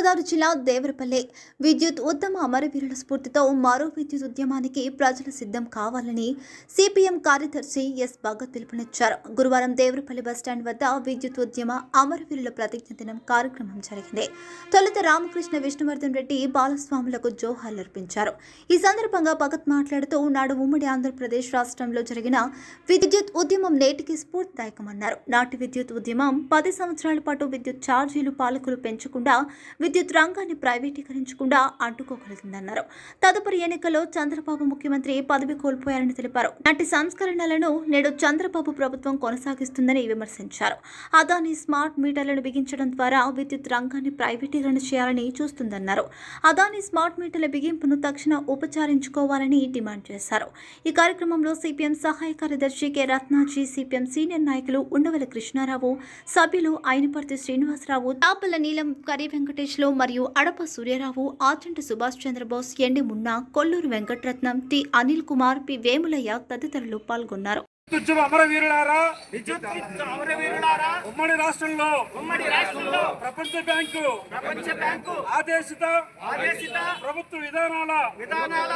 తూర్పుగోదావరి జిల్లా దేవరపల్లె. విద్యుత్ ఉద్యమ అమరవీరుల స్ఫూర్తితో మరో విద్యుత్ ఉద్యమానికి ప్రజలు సిద్ధం కావాలని సిపిఎం కార్యదర్శి ఎస్ భగత్ పిలుపునిచ్చారు. గురువారం దేవరపల్లి బస్టాండ్ వద్ద విద్యుత్ ఉద్యమ అమరవీరుల ప్రతిజ్ఞ దినం కార్యక్రమం జరిగింది. తొలుత రామకృష్ణ విష్ణువర్ధన్ రెడ్డి బాలస్వాములకు జోహార్లు అర్పించారు ఈ సందర్భంగా భగత్ మాట్లాడుతూ నాడు ఉమ్మడి ఆంధ్రప్రదేశ్ రాష్ట్రంలో జరిగిన విద్యుత్ ఉద్యమం నేటికి స్ఫూర్తిదాయకమన్నారు. నాటి విద్యుత్ ఉద్యమం పది సంవత్సరాల పాటు విద్యుత్ ఛార్జీలు పాలకులు పెంచకుండా విద్యుత్ రంగాన్ని ప్రైవేటీకరించకుండా అడ్డుకోగలిగిందన్నారు తదుపరి ఎన్నికల్లో చంద్రబాబు ముఖ్యమంత్రి పదవి కోల్పోయారని తెలిపారు. నాటి సంస్కరణలను నేడు చంద్రబాబు ప్రభుత్వం కొనసాగిస్తుందని విమర్శించారు. అదాని స్మార్ట్ మీటర్లను బిగించడం ద్వారా విద్యుత్ రంగాన్ని ప్రైవేటీకరణ చేయాలని చూస్తుందన్నారు. అదాని స్మార్ట్ మీటర్ల బిగింపును తక్షణ ఉపచారించుకోవాలని డిమాండ్ చేశారు. ఈ కార్యక్రమంలో సిపిఎం సహాయ కార్యదర్శి కె. రత్నాజీ సిపిఎం సీనియర్ నాయకులు ఉండవల కృష్ణారావు సభ్యులు అయినపర్తి శ్రీనివాసరావు తాపల నీలం కరి లో మరియు Adapa Suryarao Achanta Subhash Chandrabose MD Munna Kolluru Venkataratnam T Anil Kumar P Vemulaiah తదితరులు పాల్గొన్నారు. విద్యుత్ అమరవీరులారా అమరవీరులారా ఉమ్మడి రాష్ట్రంలో ఉమ్మడి రాష్ట్రంలో ప్రపంచ బ్యాంకు ప్రపంచ బ్యాంకు ఆదేశిత ఆదేశిత ప్రభుత్వ విధానాల విధానాల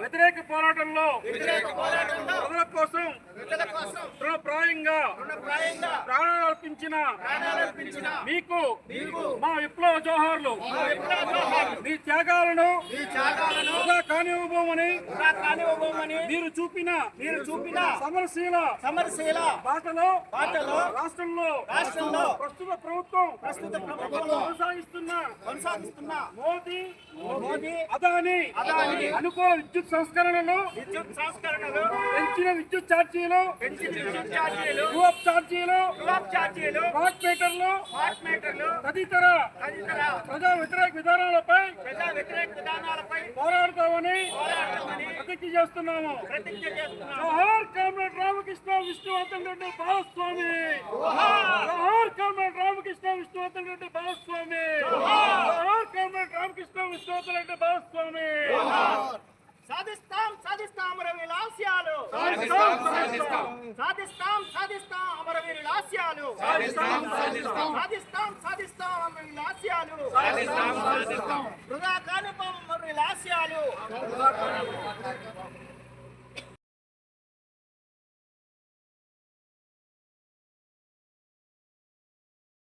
వ్యతిరేక పోరాటంలో వ్యతిరేక పోరాటంలో ప్రజల కోసం ప్రజల కోసం తృణప్రాయంగా రుణప్రాయంగా ప్రాణాలర్పించిన ప్రాణాలర్పించిన మీకు మీకు మా విప్లవ జోహార్లు విప్లవ జోహార్లు. మీ త్యాగాలను ఈ త్యాగాలను కానివ్వబోమని కానివ్వబోమని మీరు చూపిన మీరు చూపిన సమరశీల సమరశీల బాటలో బాటలో రాష్ట్రంలో రాష్ట్రంలో ప్రస్తుత ప్రభుత్వం ప్రస్తుత ప్రభుత్వం కొనసాగిస్తున్న కొనసాగిస్తున్న మోదీ మోదీ అదాని అదాని అనుకూల విద్యుత్ సంస్కరణలు విద్యుత్ సంస్కరణలు పెంచిన విద్యుత్ ఛార్జీలు పెంచిన విద్యుత్ ఛార్జీలు యూఎఫ్ ఛార్జీలు స్మార్ట్ మీటర్లు స్మార్ట్ మీటర్లు తదితర తదితర ప్రజా వ్యతిరేక విధానాలపై ప్రజా వ్యతిరేక విధానాలపై పోరాడతామని పోరాడతామని ప్రతిజ్ఞ చేస్తున్నాము. ప్రతిజ్ఞ చేస్తున్నాం జోహార్ కామ్రేడ్ రామకృష్ణ విష్ణువర్ధన్ రెడ్డి బాలస్వామి జోహార్ కామ్రేడ్ రామకృష్ణ విష్ణువర్ధన్ రెడ్డి బాలస్వామి జోహార్ కామ్రేడ్ రామకృష్ణ విష్ణువర్ధన్ రెడ్డి బాలస్వామి సాధిస్తాం సాధిస్తాం అమరవీరుల ఆశయాలు. సాధిస్తాం, సాధిస్తాం. సాధిస్తాం సాధిస్తాం అమరవీరుల ఆశయాలు. సాధిస్తాం, సాధిస్తాం. సాధిస్తాం సాధిస్తాం అమరవీరుల ఆశయాలు. సాధిస్తాం, సాధిస్తాం. వృధా కానిపం అమరవీరుల ఆశయాలు.